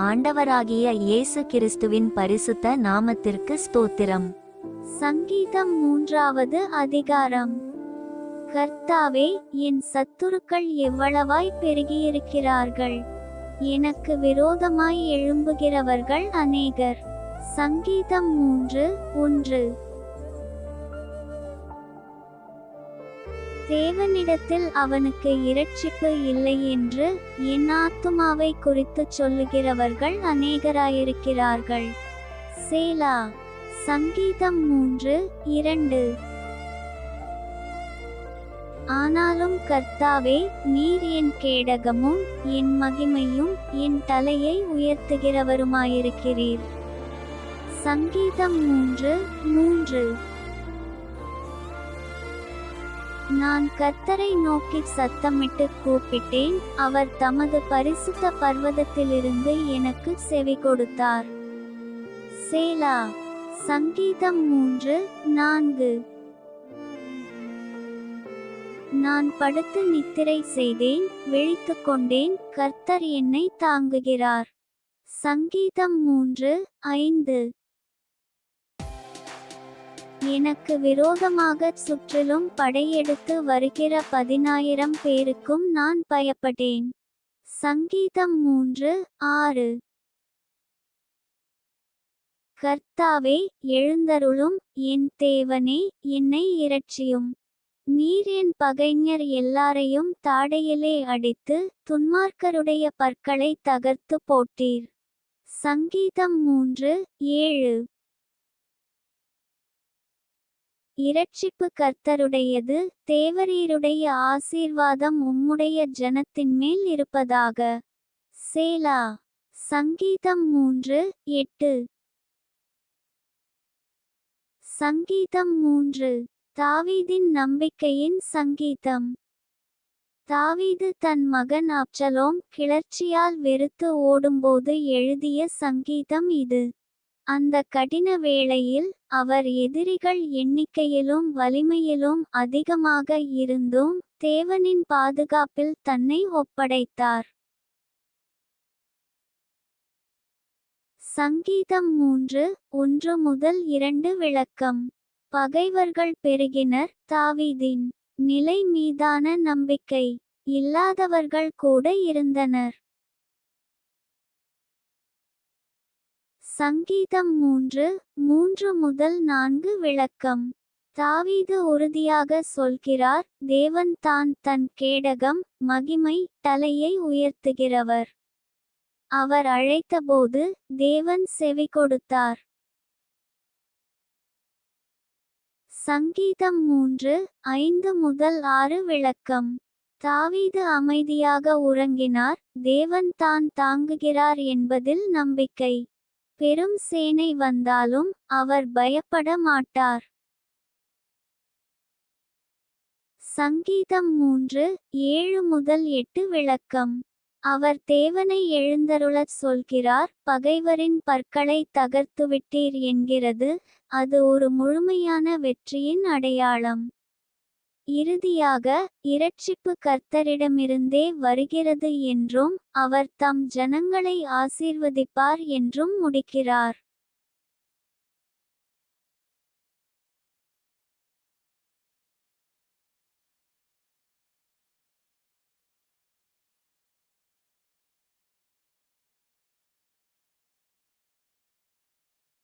ஆண்டவராகிய இயேசு கிறிஸ்துவின் பரிசுத்த நாமத்திற்கு ஸ்தோத்திரம். சங்கீதம் மூன்றாவது அதிகாரம். கர்த்தாவே என் சத்துருக்கள் எவ்வளவாய் பெருகியிருக்கிறார்கள். எனக்கு விரோதமாய் எழும்புகிறவர்கள் அநேகர். சங்கீதம் மூன்று ஒன்று. தேவனிடத்தில் அவனுக்கு இரட்சிப்பு இல்லை என்று என் ஆத்துமாவை குறித்துச் சொல்லுகிறவர்கள் அநேகராயிருக்கிறார்கள். சேலா சங்கீதம் மூன்று இரண்டு. ஆனாலும் கர்த்தாவே நீர் என் கேடகமும் என் மகிமையும் என் தலையை உயர்த்துகிறவருமாயிருக்கிறீர். சங்கீதம் மூன்று மூன்று. நான் கர்த்தரை நோக்கி சத்தமிட்டு கூப்பிட்டேன். அவர் தமது பரிசுத்த பர்வதத்திலிருந்து எனக்கு செவி கொடுத்தார். சேலா சங்கீதம் மூன்று நான்கு. நான் படுத்து நித்திரை செய்தேன் விழித்து கொண்டேன் கர்த்தர் என்னை தாங்குகிறார். சங்கீதம் மூன்று ஐந்து. எனக்கு விரோதமாக சுற்றிலும் படையெடுத்து வருகிற பதினாயிரம் பேருக்கும் நான் பயப்பட்டேன். சங்கீதம் மூன்று ஆறு. கர்த்தாவே எழுந்தருளும் என் தேவனே என்னை இரட்சியும். நீர் என் பகைஞர் எல்லாரையும் தாடையிலே அடித்து துன்மார்க்கருடைய பற்களை தகர்த்து போட்டீர். சங்கீதம் மூன்று ஏழு. இரட்சிப்பு கர்த்தருடையது தேவரீருடைய ஆசீர்வாதம் உம்முடைய ஜனத்தின் மேல் இருப்பதாக. சேலா சங்கீதம் மூன்று எட்டு. சங்கீதம் மூன்று தாவீதின் நம்பிக்கையின் சங்கீதம். தாவீது தன் மகன் அப்சலோம் கிளர்ச்சியால் வெறுத்து ஓடும்போது எழுதிய சங்கீதம் இது. அந்த கடின வேளையில் அவர் எதிரிகள் எண்ணிக்கையிலும் வலிமையிலும் அதிகமாக இருந்தும் தேவனின் பாதுகாப்பில் தன்னை ஒப்படைத்தார். சங்கீதம் மூன்று ஒன்று முதல் இரண்டு விளக்கம். பகைவர்கள் பெருகினர் தாவீதின் நிலை மீதான நம்பிக்கை. இல்லாதவர்கள் கூட இருந்தனர். சங்கீதம் மூன்று மூன்று முதல் நான்கு விளக்கம். தாவீது உறுதியாக சொல்கிறார் தேவன் தான் தன் கேடகம் மகிமை தலையை உயர்த்துகிறவர். அவர் அழைத்தபோது தேவன் செவி கொடுத்தார். சங்கீதம் மூன்று ஐந்து முதல் ஆறு விளக்கம். தாவீது அமைதியாக உறங்கினார் தேவன் தான் தாங்குகிறார் என்பதில் நம்பிக்கை. பெரும் சேனை வந்தாலும் அவர் பயப்பட மாட்டார். சங்கீதம் மூன்று ஏழு முதல் எட்டு விளக்கம். அவர் தேவனை எழுந்தருளச் சொல்கிறார் பகைவரின் பற்களை தகர்த்துவிட்டீர் என்கிறது அது ஒரு முழுமையான வெற்றியின் அடையாளம். இறுதியாக இரட்சிப்பு கர்த்தரிடமிருந்தே வருகிறது என்றும் அவர் தம் ஜனங்களை ஆசீர்வதிப்பார் என்றும் முடிக்கிறார்.